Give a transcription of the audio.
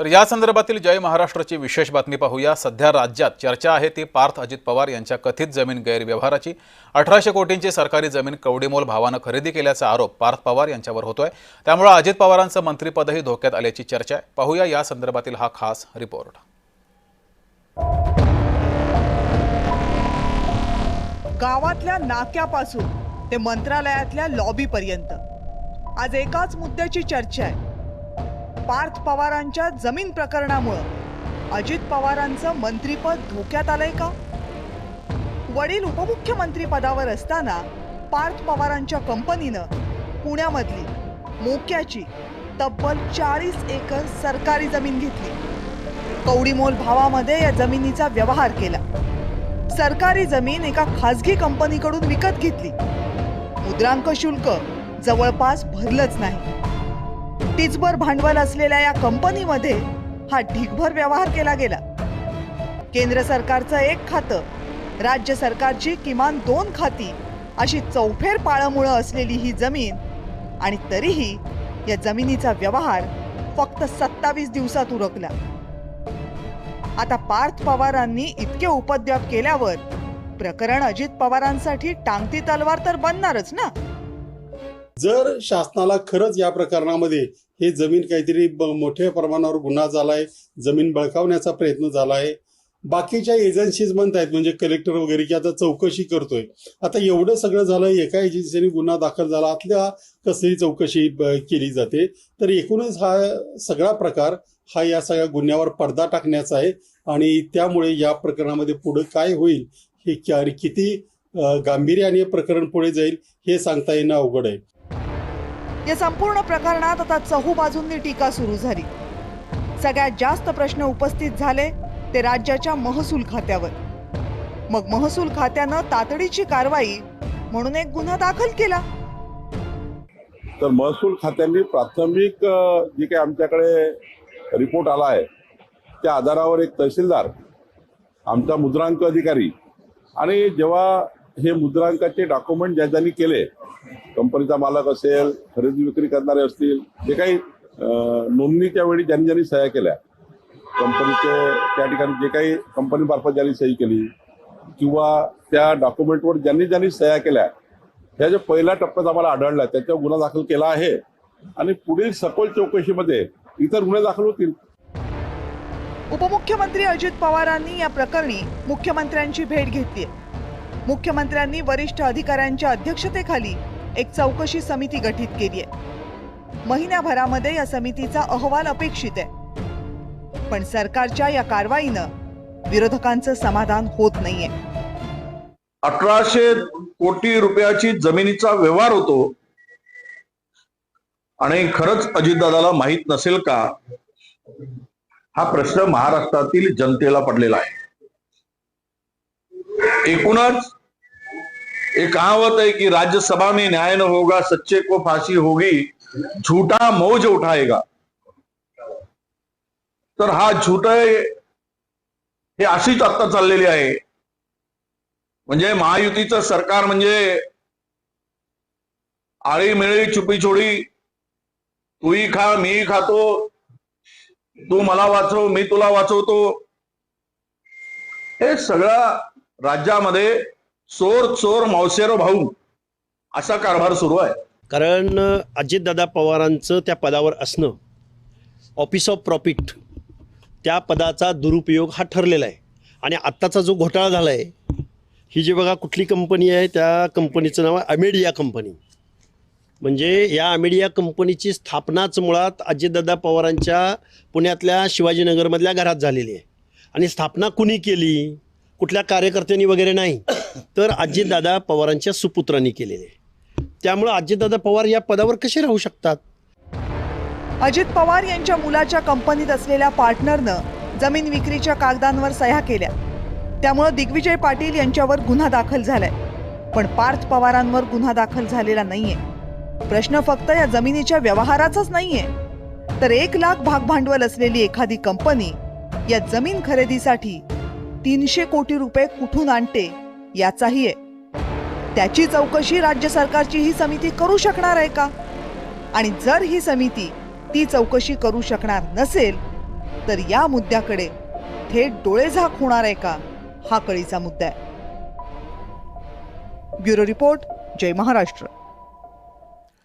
तर या संदर्भातील जय महाराष्ट्राची विशेष बातमी पाहूया. सध्या राज्यात चर्चा आहे ती पार्थ अजित पवार यांच्या कथित जमीन गैरव्यवहाराची. अठराशे कोटींची सरकारी जमीन कवडीमोल भावानं खरेदी केल्याचा आरोप पार्थ पवार यांच्यावर होतोय. त्यामुळे अजित पवारांचं मंत्रिपदही धोक्यात आल्याची चर्चा आहे. पाहूया या संदर्भातील हा खास रिपोर्ट. गावातल्या नाक्यापासून ते मंत्रालयातल्या लॉबीपर्यंत आज एकाच मुद्द्याची चर्चा आहे. पार्थ पवारांच्या जमीन प्रकरणामुळं. अजित पवारांचं मंत्रीपद धोक्यात आलंय का? वडील उपमुख्यमंत्री पदावर असताना पार्थ पवारांच्या कंपनीनं पुण्यामधली मोक्याची तब्बल चाळीस एकर सरकारी जमीन घेतली. कवडीमोल भावामध्ये या जमिनीचा व्यवहार केला. सरकारी जमीन एका खासगी कंपनीकडून विकत घेतली. मुद्रांक शुल्क जवळपास भरलंच नाही. टिचभर भांडवल असलेल्या या कंपनीमध्ये हा ढीगभर व्यवहार केला गेला. केंद्र सरकारचं एक खातं राज्य सरकारची किमान दोन खाती अशी चौफेर पाळंमुळं असलेली ही जमीन आणि तरीही या जमिनीचा व्यवहार फक्त सत्तावीस दिवसात उरकला. आता पार्थ पवारांनी इतके उपद्व्याप केल्यावर प्रकरण अजित पवारांसाठी टांगती तलवार तर बनणारच ना? जर शासनाला खरंच या प्रकरणामध्ये हे जमीन काहीतरी मोठ्या प्रमाणावर गुन्हा झालाय जमीन बळकावण्याचा प्रयत्न झालाय. बाकीच्या एजन्सीज म्हणतायत म्हणजे कलेक्टर वगैरे की आता चौकशी करतोय. आता एवढं सगळं झालं एका एजन्सीने गुन्हा दाखल झाला आतल्या कसली चौकशी केली जाते? तर एकूणच हा सगळा प्रकार हा या सगळ्या गुन्ह्यावर पडदा टाकण्याचा आहे आणि त्यामुळे या प्रकरणामध्ये पुढे काय होईल हे किती गांभीर्याने प्रकरण पुढे जाईल हे सांगता येणं अवघड आहे. या संपूर्ण प्रकरणात आता चहू बाजूंनी टीका सुरू झाली. सगळ्यात जास्त प्रश्न उपस्थित झाले ते राज्याच्या महसूल खात्यावर. मग महसूल खात्यानं तातडीची कारवाई म्हणून एक गुन्हा दाखल केला. तर महसूल खात्यांनी प्राथमिक जी काही आमच्याकडे रिपोर्ट आला आहे त्या आधारावर एक तहसीलदार आमचा मुद्रांक अधिकारी आणि जेव्हा हे मुद्रांकाचे डॉक्युमेंट ज्या ज्यांनी केले कंपनीचा मालक असेल खरेदी विक्री करणारे असतील जे काही नोंदणीच्या वेळी ज्यांनी ज्यांनी सह्या केल्या कंपनीचे त्या ठिकाणी जे काही कंपनीमार्फत ज्यांनी सही केली किंवा त्या डॉक्युमेंटवर ज्यांनी ज्यांनी सह्या केल्या ह्या ज्या पहिल्या टप्प्यात आम्हाला आढळला त्याच्यावर गुन्हा दाखल केला आहे. आणि पुढील सखोल चौकशीमध्ये इतर गुन्हे दाखल होतील. उपमुख्यमंत्री अजित पवारांनी या प्रकरणी मुख्यमंत्र्यांची भेट घेतली मुख्यमंत्र्यांनी वरिष्ठ अधिकाऱ्यांच्या अध्यक्षतेखाली एक चौकशी समिती गठीत केली आहे. महिन्याभरामध्ये या समितीचा अहवाल अपेक्षित आहे. पण सरकारच्या या कारवाईनं विरोधकांचं समाधान होत नाहीये. अठराशे कोटी रुपयाची जमिनीचा व्यवहार होतो. आणि खरंच अजितदादाला माहीत नसेल का? हा प्रश्न महाराष्ट्रातील जनतेला पडलेला आहे. एकूणच एक कहावत है कि राज्यसभा में न्याय न होगा सच्चे को फांसी होगी झूठा मौज उठाएगा। तर हा झूठ हे अशीच आता चाललेली आहे. म्हणजे महायुतीचं सरकार म्हणजे आळी मिळी चुपी छोडी तूही खा मी खातो तू मला वाचव मी तुला वाचवतो. हे सगळ्या राज्यामध्ये चोर चोर मावसेरो भाऊ असा कारभार सुरू आहे. कारण अजितदादा पवारांचं त्या पदावर असणं ऑफिस ऑफ प्रॉफिट त्या पदाचा दुरुपयोग हा ठरलेला आहे. आणि आत्ताचा जो घोटाळा झाला आहे ही जी बघा कुठली कंपनी आहे त्या कंपनीचं नाव आहे अमेडिया कंपनी म्हणजे या अमेडिया कंपनीची स्थापनाच मुळात अजितदादा पवारांच्या पुण्यातल्या शिवाजीनगरमधल्या घरात झालेली आहे. आणि स्थापना कुणी केली? कुठल्या कार्यकर्त्यांनी वगैरे नाही. तर अजितदादा पवारांच्या सुपुत्रांनी केलेले. त्यामुळे अजितदादा पवार या पदावर कसे राहू शकतात? अजित पवार यांच्या मुलाच्या कंपनीत असलेल्या पार्टनरनं जमीन विक्रीच्या कागदांवर सह्या केल्या. त्यामुळं दिग्विजय पाटील यांच्यावर गुन्हा दाखल झालाय. पण पार्थ पवारांवर गुन्हा दाखल झालेला नाहीये. प्रश्न फक्त या जमिनीच्या व्यवहाराचाच नाहीये. तर एक लाख भागभांडवल असलेली एखादी कंपनी या जमीन खरेदीसाठी तीनशे कोटी रुपये कुठून आणते? याचाही आहे. त्याची चौकशी राज्य सरकारची ही समिती करू शकणार आहे का? आणि जर ही समिती ती चौकशी करू शकणार नसेल तर या मुद्द्याकडे थेट डोळेझाक होणार आहे का? हा कळीचा मुद्दा आहे. ब्युरो रिपोर्ट जय महाराष्ट्र.